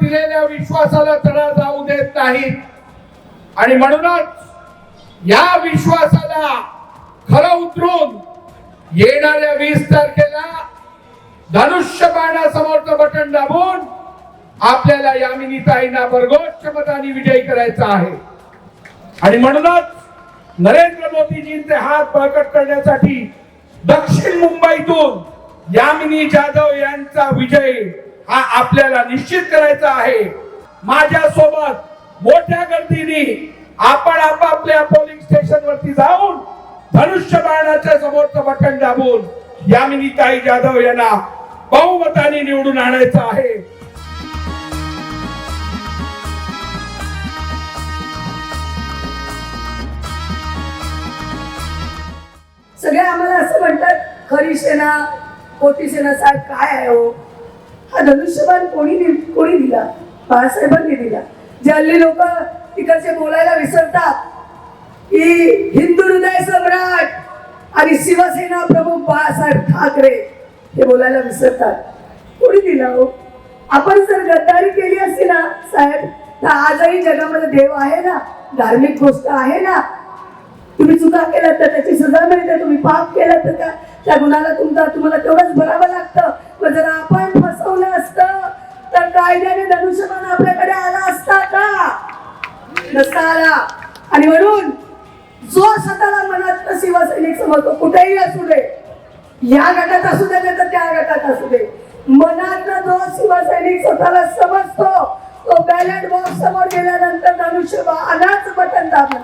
दिलेल्या विश्वासाला तडा जाऊ देत नाहीत. आणि म्हणूनच या विश्वासाला खरं उतरून येणाऱ्या वीस तारखेला धनुष्य बाणासमोरचं बटन दाबून आपल्याला यामिनी ताईंना भरघोष मताने विजयी करायचा आहे. आणि म्हणूनच नरेंद्र मोदीजींचे हात बळकट करण्यासाठी दक्षिण मुंबईतून यामिनी जाधव यांचा विजय हा आपल्याला निश्चित करायचा आहे. माझ्या सोबत मोठ्या गर्दीने आपण आपापल्या पोलिंग स्टेशन वरती जाऊन धनुष्य बाणाच्या समोरचं बटन दाबून यामिनी जाधव यांना बहुमताने निवडून आणायचं आहे. सगळे आम्हाला असं म्हणतात खरी सेना मोठी सेना साहेब काय आहे हो? हा धनुष्यबाण कोणी कोणी दिला? बाळासाहेबांनी दिला. जे हल्ली लोक तिकडचे बोलायला विसरतात की हिंदू हृदय सम्राट आणि शिवसेना प्रमुख बाळासाहेब ठाकरे हे बोलायला विसरतात. कोणी दिला हो? आपण जर गद्दारी केली असती ना साहेब तर आजही जगामध्ये देव आहे ना? धार्मिक गोष्ट आहे ना? तुम्ही चुका केला तर त्याची सजा मिळते तुम्ही पाप केला तर त्या त्या तुमचा तुम्हाला तेवढंच नसता आला आणि म्हणून जो स्वतःला मनात शिवसैनिक समजतो कुठेही असू दे. या गटात असू दे नाही तर त्या गटात असू दे. मनात जो शिवसैनिक स्वतःला समजतो. तो बॅलेट बॉक्स समोर गेल्यानंतर धनुष्यबाणाच बटन दाबला